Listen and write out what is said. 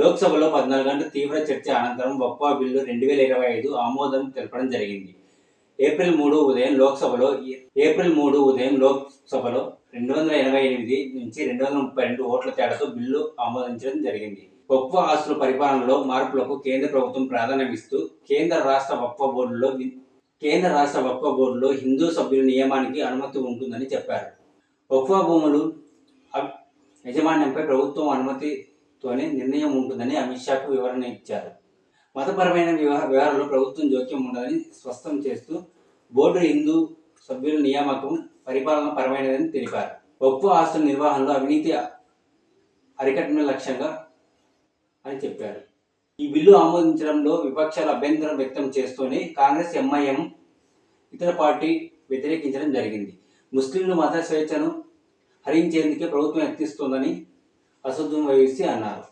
లోక్సభలో పద్నాలుగు గంటల తీవ్ర చర్చ అనంతరం వక్వా బిల్లు రెండు వేల ఇరవై ఐదు ఆమోదం తెలపడం జరిగింది. ఏప్రిల్ మూడు ఉదయం లోక్సభలో ఏప్రిల్ మూడు ఉదయం లోక్సభలో రెండు వందల ఎనభై ఎనిమిది నుంచి రెండు వందల ముప్పై రెండు ఓట్ల తేడాతో బిల్లు ఆమోదించడం జరిగింది. వక్ఫ్ ఆస్తుల పరిపాలనలో మార్పులకు కేంద్ర ప్రభుత్వం ప్రాధాన్యమిస్తూ కేంద్ర రాష్ట్ర వక్ఫ్ బోర్డులో కేంద్ర రాష్ట్ర వక్ఫ్ బోర్డులో హిందూ సభ్యుల నియమానికి అనుమతి ఉంటుందని చెప్పారు. వక్ఫ్ భూములు యజమాన్యంపై ప్రభుత్వం తోనే నిర్ణయం ఉంటుందని అమిత్ షాకు వివరణ ఇచ్చారు. మతపరమైన వ్యవహ- వ్యవహారాల్లో ప్రభుత్వం జోక్యం ఉండదని స్పష్టం చేస్తూ బోర్డు హిందూ సభ్యుల నియామకం పరిపాలన పరమైనదని తెలిపారు. ఒప్పు ఆస్తుల నిర్వహణలో అవినీతి అరికట్టడం లక్ష్యంగా అని చెప్పారు. ఈ బిల్లు ఆమోదించడంలో విపక్షాలు అభ్యంతరం వ్యక్తం చేస్తూనే కాంగ్రెస్ ఎంఐఎం ఇతర పార్టీ వ్యతిరేకించడం జరిగింది. ముస్లింలు మత స్వేచ్ఛను హరించేందుకే ప్రభుత్వం యత్నిస్తోందని అసదుం వహిస్తే అన్నారు